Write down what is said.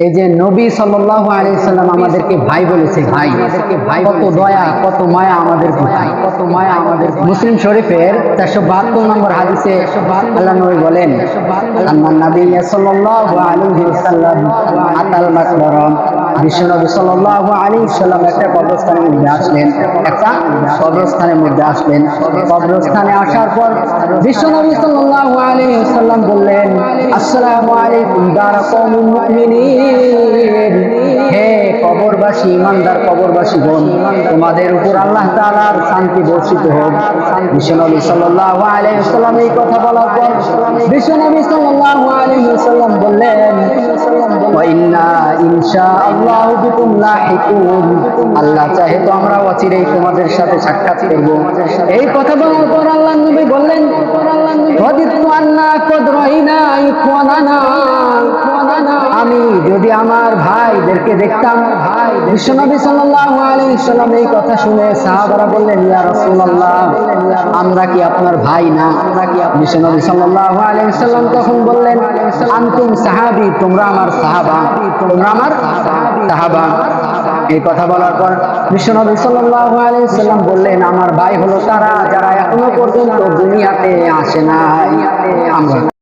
এই যে নবী সাল্লাল্লাহু আলাইহি সাল্লাম আমাদেরকে ভাই বলেছে, ভাই। ভাই কত দয়া, কত মায়া আমাদের ভাই কত মায়া আমাদের মুসলিম শরীফের চারশো বাহাত্তর নম্বর হাদিসে আল্লাহ নবী বলেন নবী সাল্লাম আতাল সাল্লাল্লাহু আলাইহি সাল্লাম একটা কবরস্থানের মধ্যে আসলেন। একটা কবরস্থানের মধ্যে আসলেন। কবরস্থানে আসার পর বিশ্বনবী সাল্লাল্লাহু আলাইহি সাল্লাম বললেন, আসসালামু আলাইকুম দারা হে কবরবাসী ইমানদার কবরবাসী বোন, তোমাদের উপর আল্লাহ তাআলার শান্তি বর্ষিত হোক। বিশ্বনবী আলাইহি এই কথা বলার পর বিশ্বনবী আলাইহি বললেন আল্লাহ চাহে তো আমরা অচিরেই তোমাদের সাথে সাক্ষাৎ করব। এই কথা বলার পর আল্লাহ নবী বললেন আন্না যদি আমার ভাইদেরকে দেখতাম ভাই বিশ্বনবী সাল্লাল্লাহু আলাইহি সাল্লাম এই কথা শুনে সাহাবারা বললেন, ইয়া রাসূলুল্লাহ, আমরা কি আপনার ভাই না? আমরা কি বিশ্বনবী সাল্লাল্লাহু আলাইহি সাল্লাম তখন বললেন, আনতুম সাহাবী, তোমরা আমার সাহাবা, তোমরা আমার সাহাবা। এই কথা বলার পর বিশ্বনবী সাল্লাল্লাহু আলাইহি সাল্লাম বললেন, আমার ভাই হলো তারা, যারা এখনও পর্যন্ত দুনিয়াতে আসে নাই। আমরা